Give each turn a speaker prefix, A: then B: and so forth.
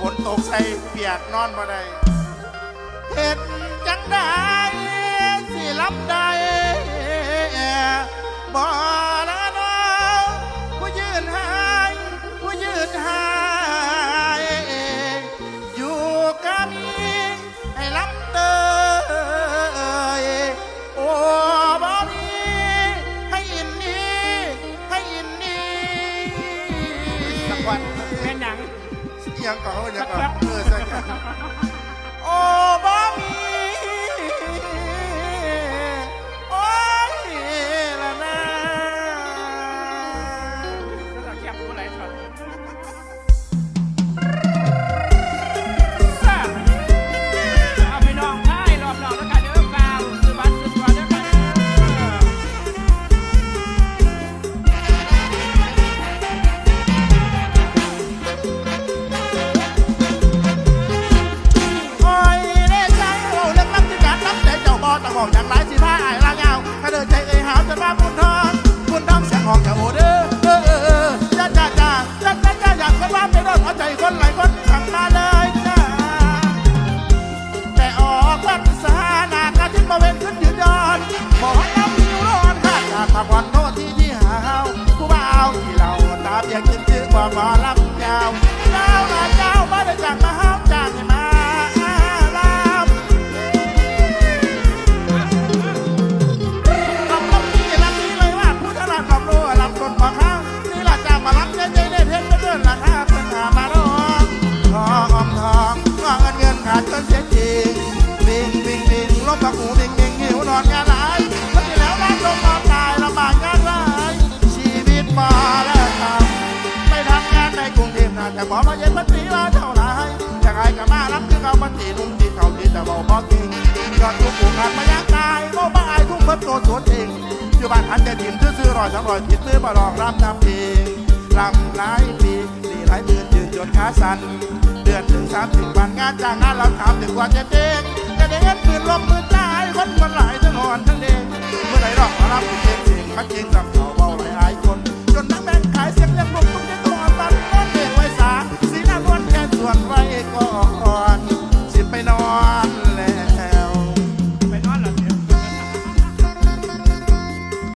A: ฝนตกใส่เปียกนอนบ่ได้เห็นจังได้สิรับได้บ่ละน้อผู้ยืนหายผู้ยืนหายอยู่กับมีให้ลำเตยโอ้บ่มีให้อินนี้ให้อินนี้
B: สักวัน ยัง
A: ก่อนเขายังก่อนเออสักอย่างโอ้ะ
B: บอกอ
A: ย่างไรสิผ้าอายลางยาวถ้าเดินใจเอ่ยหาวจนว่าบุญทองบุญทองเสียงออกจากโอเด้อเออเออเออจ้าจ้าจ้าจ้าจ้าจ้าอยากกันว่าไม่รอดเอาใจคนหลายคนสั่งมาเลยจ้าแต่ออกพรรษาหนากาทิ้งมาเว้นขึ้นยืนยอนบอกให้น้ำมิวร้อนข้าอยากพักผ่อนโน่นที่ที่หาวผู้บ่าวที่เราตาเพียงขึ้นชื่อว่าหม งวิ่งหูวิ่งวิ่งหิวนอนงานหลายแล้วที่แล้วรักลมนอนตายลำบากงานร้ายชีวิตมาแล้วทำไม่ทำงานในกรุงเทพน่าจะขอมาเย็นพันปีละเท่าไรจากไอ้กับมารับคือเขาพันตีนุ่มตีเขาที่แต่บอกบอกจริงยอดทุกผู้ขาดมายังตายโม่บ้าไอ้ทุ่งเพิ่มตัวสวนเองอยู่บ้านทันจะถิ่มซื้อรอยสองรอยทิศซื้อมาลองรับน้ำเองลำหลายปีสี่หลายเดือนยืนจนขาสั่นเดือนถึงสามสิบวันงานจ้างงานเราถามถึงกว่าจะเด้ง จะได้เงินปืนลบมือตายคนมันหลายทั้งหอนทั้งเด้งเมื่อไหรรอกมารับเสียงเสียงมาจริงกับ